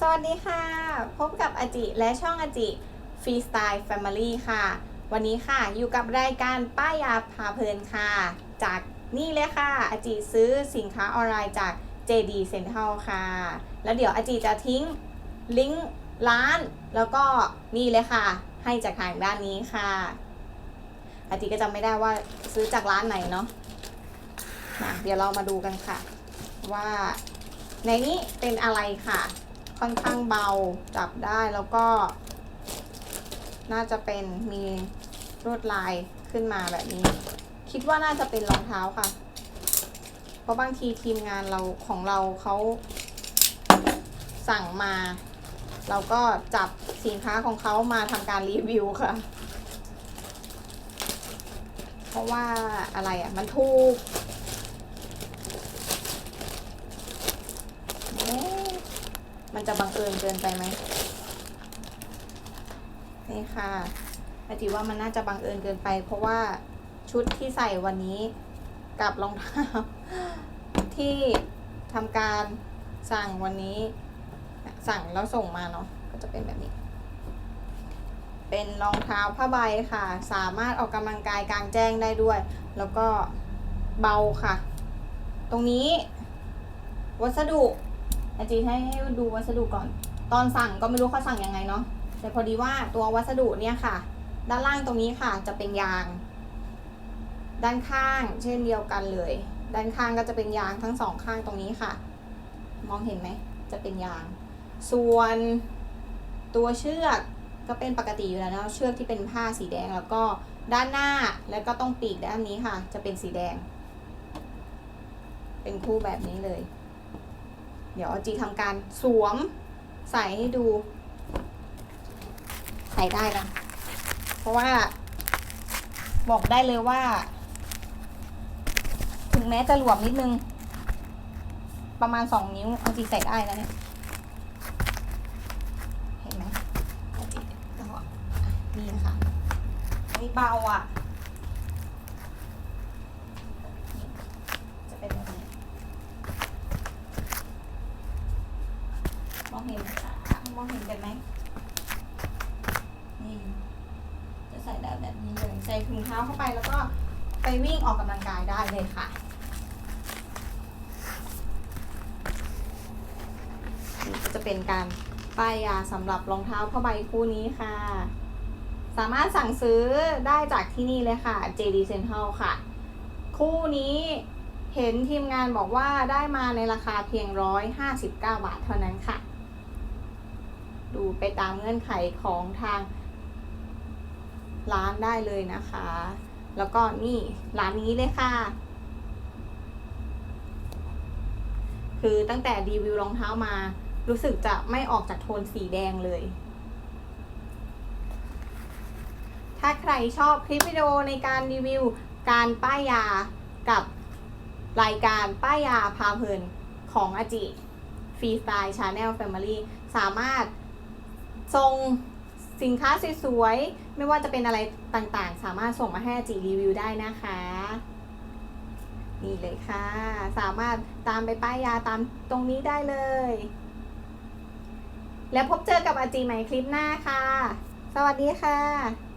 สวัสดีค่ะ พบกับอาจิและช่องอาจิฟรีสไตล์แฟมิลี่ค่ะ วันนี้ค่ะอยู่กับรายการป้ายยาพาเพลินค่ะ จากนี่เลยค่ะ อาจิซื้อสินค้าออนไลน์จาก JD Central ค่ะ แล้วเดี๋ยวอาจิจะทิ้งลิงก์ร้าน แล้วก็นี่เลยค่ะ ให้จากทางด้านนี้ค่ะ อาจิก็จำไม่ได้ว่าซื้อจากร้านไหนเนาะมาเดี๋ยวเรามาดูกันค่ะ ว่าในนี้เป็นอะไรค่ะ ค่อนข้างเบาจับได้แล้วก็ น่าจะเป็นมีลวดลายขึ้นมาแบบนี้ คิดว่าน่าจะเป็นรองเท้าค่ะ เพราะบางทีทีมงานเราของเราเขาสั่งมา เราก็จับสินค้าของเขามาทำการรีวิวค่ะ เพราะว่าอะไรอะ มันถูกเอ๊ะ มันจะบังเอิญเกินไปไหมนี่ค่ะอาจิว่ามันน่าจะบังเอิญเกินไป เพราะว่าชุดที่ใส่วันนี้กับรองเท้าที่ทำการสั่งวันนี้สั่งแล้วส่งมาเนาะก็จะเป็นแบบนี้ เป็นรองเท้าผ้าใบค่ะ สามารถออกกำลังกายกลางแจ้งได้ด้วย แล้วก็เบาค่ะ ตรงนี้ วัสดุ อาจีให้ให้ดูวัสดุก่อน ตอนสั่งก็ไม่รู้เขาสั่งยังไงเนาะแต่พอดีว่าตัววัสดุเนี่ยค่ะ ด้านล่างตรงนี้ค่ะจะเป็นยาง ด้านข้าง เช่นเดียวกันเลย ด้านข้างก็จะเป็นยางทั้งสองข้างตรงนี้ค่ะ มองเห็นไหมจะเป็นยาง ส่วนตัวเชือกก็เป็นปกติอยู่แล้วนะเชือกที่เป็นผ้าสีแดงแล้วก็ด้านหน้าแล้วก็ต้องปีกด้านนี้ค่ะ จะเป็นสีแดง เป็นคู่แบบนี้เลย เดี๋ยวจีทำการสวมใส่ให้ดู ใส่ได้นะเพราะว่าบอกได้เลยว่า ถึงแม้จะหลวมนิดนึง ประมาณสองนิ้วเอาจีใส่ได้แล้วเนี่ยเห็นไหมเอาจีนี่นะคะนี่เบาอะนี่จะเป็นแบบนี้ มองเห็นไหมคะมองเห็นกันไหมนี่ จะใส่ ได้แบบนี้เลยใส่ถุงเท้าเข้าไปแล้วก็ไปวิ่งออกกำลังกายได้เลยค่ะนี่ก็จะเป็นการป้ายยาสำหรับรองเท้าผ้าใบคู่นี้ค่ะ สามารถสั่งซื้อได้จากที่นี่เลยค่ะ JD Central ค่ะ คู่นี้เห็นทีมงานบอกว่าได้มาในราคาเพียง 159 บาทเท่านั้นค่ะ ดูไปตามเงื่อนไขของทาง ร้านได้เลยนะคะ แล้วก็นี่ร้านนี้เลยค่ะ คือตั้งแต่รีวิวรองเท้ามา รู้สึกจะไม่ออกจากโทนสีแดงเลย ถ้าใครชอบคลิปวิดีโอในการรีวิวการป้ายยากับรายการป้ายยาพาเพลินของอาจิฟรีสไตล์ชาแนลแฟมิลี่สามารถส่ง สินค้าสวยๆ ไม่ว่าจะเป็นอะไรต่างๆ สามารถส่งมาให้อจีรีวิวได้นะคะ นี่เลยค่ะ สามารถตามไปป้ายยาตามตรงนี้ได้เลย แล้วพบเจอกับอาจีใหม่คลิปหน้าค่ะ สวัสดีค่ะ